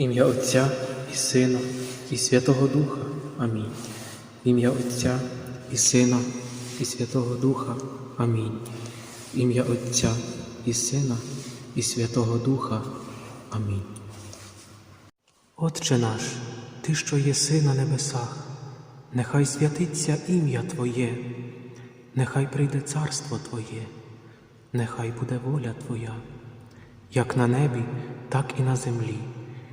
ім'я Отця і Сина, і Святого Духа. Амінь. В ім'я Отця і Сина, і Святого Духа. Амінь. В ім'я Отця і Сина, і Святого Духа. Амінь. Отче наш, Ти, що єси на небесах, нехай святиться ім'я Твоє, нехай прийде царство Твоє, нехай буде воля Твоя, як на небі, так і на землі.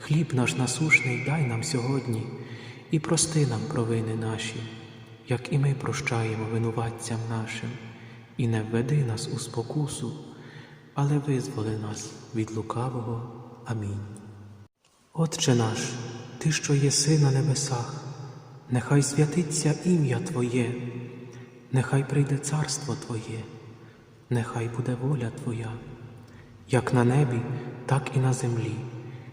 Хліб наш насушний дай нам сьогодні і прости нам провини наші, як і ми прощаємо винуватцям нашим, і не введи нас у спокусу, але визволи нас від лукавого. Амінь. Отче наш, Ти, що єси на небесах, нехай святиться ім'я Твоє, нехай прийде царство Твоє, нехай буде воля Твоя, як на небі, так і на землі.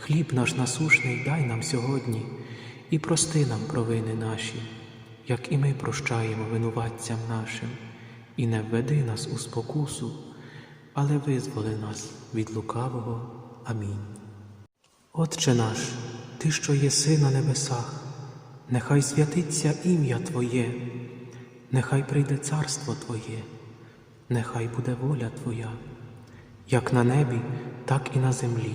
Хліб наш насушний дай нам сьогодні і прости нам провини наші, як і ми прощаємо винуватцям нашим, і не введи нас у спокусу, але визволи нас від лукавого. Амінь. Отче наш, Ти, що єси на небесах, нехай святиться ім'я Твоє, нехай прийде царство Твоє, нехай буде воля Твоя, як на небі, так і на землі.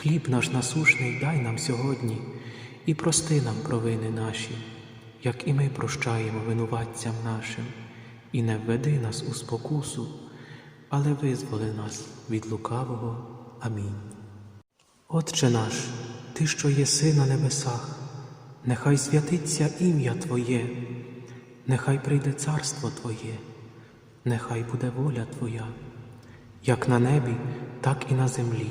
Хліб наш насушний дай нам сьогодні і прости нам провини наші, як і ми прощаємо винуватцям нашим, і не введи нас у спокусу, але визволи нас від лукавого. Амінь. Отче наш, Ти, що єси на небесах, нехай святиться ім'я Твоє, нехай прийде царство Твоє, нехай буде воля Твоя, як на небі, так і на землі.